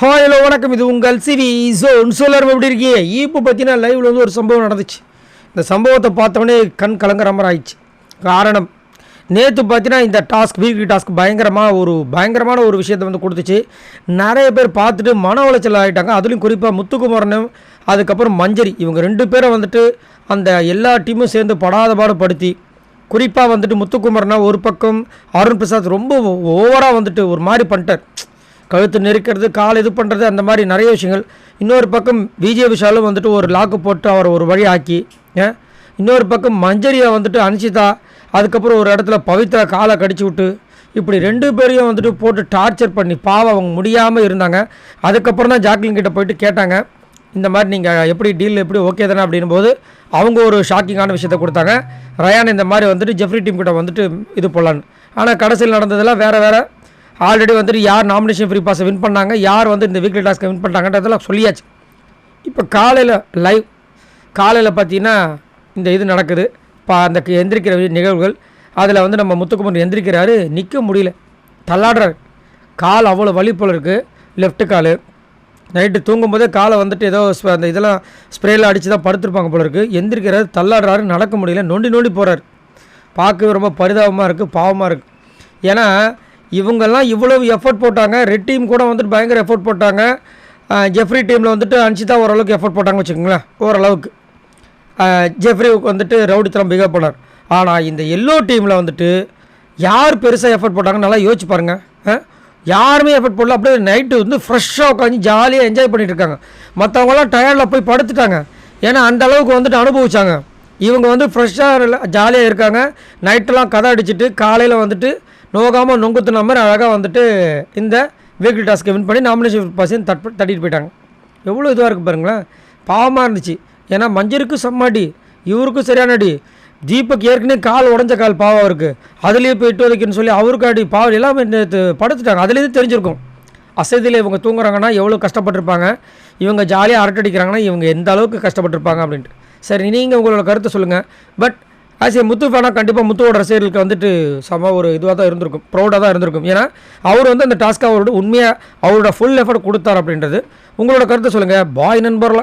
Hi hello வணக்கம். இது உங்கள் சிவி ஜோன் சோலர் எப்படி இருக்கீங்க? இப்போ பார்த்தீங்கன்னா லைவ்ல வந்து ஒரு சம்பவம் நடந்துச்சு. இந்த சம்பவத்தை பார்த்தோன்னே கண் கலங்குற மாதிரி ஆயிடுச்சு காரணம் நேற்று பார்த்தீங்கன்னா இந்த டாஸ்க் வீக்லி டாஸ்க் பயங்கரமாக ஒரு பயங்கரமான ஒரு விஷயத்தை வந்து கொடுத்துச்சு. நிறைய பேர் பார்த்துட்டு மன உளைச்சல் ஆகிட்டாங்க அதுலேயும் குறிப்பாக முத்துக்குமரனும் அதுக்கப்புறம் மஞ்சரி. இவங்க ரெண்டு பேரை வந்துட்டு அந்த எல்லா டீமும் சேர்ந்து படாத பாடுபடுத்தி குறிப்பாக வந்துட்டு முத்துக்குமரனா ஒரு பக்கம் அருண் பிரசாத் ரொம்ப ஓவராக வந்துட்டு ஒரு மாதிரி பண்ணிட்டார். கழுத்து நெருக்கிறது கால் இது பண்ணுறது அந்த மாதிரி நிறைய விஷயங்கள். இன்னொரு பக்கம் விஜய் விஷாலும் வந்துட்டு ஒரு லாக்கு போட்டு அவரை ஒரு வழி ஆக்கி இன்னொரு பக்கம் மஞ்சரியா வந்துட்டு அனுஷிதா அதுக்கப்புறம் ஒரு இடத்துல பவித்ரா காலை கடிச்சு விட்டு இப்படி ரெண்டு பேரையும் வந்துட்டு போட்டு டார்ச்சர் பண்ணி பாவம் அவங்க முடியாமல் இருந்தாங்க. அதுக்கப்புறம் தான் ஜாக்லின் கிட்ட போயிட்டு கேட்டாங்க இந்த மாதிரி நீங்கள் எப்படி டீல் எப்படி ஓகே தானே அப்படின்னும் போது அவங்க ஒரு ஷாக்கிங்கான விஷயத்தை கொடுத்தாங்க. ரயான் இந்த மாதிரி வந்துட்டு ஜெஃப்ரி டீம் கிட்ட வந்துட்டு இது போடலான்னு. ஆனால் கடைசியில் நடந்ததெல்லாம் வேறு வேறு. ஆல்ரெடி வந்துட்டு யார் நாமினேஷன் ஃப்ரீ பாஸை வின் பண்ணாங்க யார் வந்து இந்த வீக்லி டாஸ்க்கை வின் பண்ணுறாங்கன்றதெல்லாம் சொல்லியாச்சு. இப்போ காலையில் லைவ் காலையில் பார்த்தீங்கன்னா இந்த இது நடக்குது. பா அந்த எந்திரிக்கிற நிகழ்வுகள் அதில் வந்து நம்ம முத்துக்குமரன் எந்திரிக்கிறாரு நிற்க முடியல. தள்ளாடுறாரு. கால் அவ்வளோ வலி போல் இருக்குது லெஃப்ட்டு கால். நைட்டு தூங்கும்போதே காலை வந்துட்டு ஏதோ அந்த இதெல்லாம் ஸ்ப்ரேயில் அடித்து தான் படுத்துருப்பாங்க போல இருக்குது எந்திரிக்கிறாரு தள்ளாடுறாரு நடக்க முடியல. நொண்டி நொண்டி போகிறாரு பார்க்கவே ரொம்ப பரிதாபமாக இருக்குது பாவமாக இருக்குது ஏன்னா இவங்கெல்லாம் இவ்வளவு எஃபோர்ட் போட்டாங்க. ரெட் டீம் கூட வந்துட்டு பயங்கர எஃபோர்ட் போட்டாங்க. ஜெஃப்ரி டீமில் வந்துட்டு அன்ஷிதா ஓரளவுக்கு எஃபோர்ட் போட்டாங்க வச்சுக்கோங்களேன். ஓரளவுக்கு. ஜெஃப்ரிவுக்கு வந்துட்டு ரவுடித்தனம் பிகப் பண்ணார் ஆனால் இந்த எல்லோ டீமில் வந்துட்டு யார் பெருசாக எஃபர்ட் போட்டாங்கன்னு நல்லா யோசிச்சு பாருங்கள் யாருமே எஃபர்ட் போடல. அப்படியே நைட்டு வந்து ஃப்ரெஷ்ஷாக உட்காந்து ஜாலியாக என்ஜாய் பண்ணிகிட்டு இருக்காங்க. மற்றவங்களாம் டயர்டில் போய் படுத்துட்டாங்க. ஏன்னா அந்த அளவுக்கு வந்துட்டு அனுபவிச்சாங்க. இவங்க வந்து ஃப்ரெஷ்ஷாக ஜாலியாக இருக்காங்க. நைட்டெல்லாம் கதை அடிச்சுட்டு காலையில் வந்துட்டு நோகாமல் நொங்குத்துன மாதிரி அழகாக வந்துட்டு இந்த வீக்லி டாஸ்க்கை வின் பண்ணி நாமினேஷன் பர்சன் தட் தட்டிட்டு போயிட்டாங்க. எவ்வளோ இதுவாக இருக்குது பாருங்களேன். பாவமாக இருந்துச்சு. ஏன்னா மஞ்சருக்கு செம்மடி இவருக்கும் சரியான அடி. தீபக் ஏற்கனவே கால் உடஞ்ச கால் பாவம் இருக்குது அதுலேயே போயிட்டு வதைக்குன்னு சொல்லி அவருக்கு அடி பாவம் எல்லாமே நேற்று படுத்துட்டாங்க. அதுலேயே தெரிஞ்சிருக்கும். அசதியில் இவங்க தூங்குறாங்கன்னா எவ்வளோ கஷ்டப்பட்டிருப்பாங்க. இவங்க ஜாலியாக அரட்டடிக்கிறாங்கன்னா இவங்க எந்த அளவுக்கு கஷ்டப்பட்டிருப்பாங்க அப்படின்ட்டு. சரி நீங்கள் உங்களோட கருத்தை சொல்லுங்கள் பட் ஆஸ் ஏ முத்து ஃபேனாக கண்டிப்பாக முத்துவோட ரசிகர்களுக்கு வந்துட்டு செம ஒரு இதுவாக தான் இருந்திருக்கும். ப்ரௌடாக தான் இருந்திருக்கும். ஏன்னா அவர் வந்து அந்த டாஸ்க்காக அவரோட உண்மையாக அவரோட ஃபுல் எஃபர்ட் கொடுத்தார் அப்படின்றது. உங்களோட கருத்தை சொல்லுங்கள் பாய் நண்பர்லாம்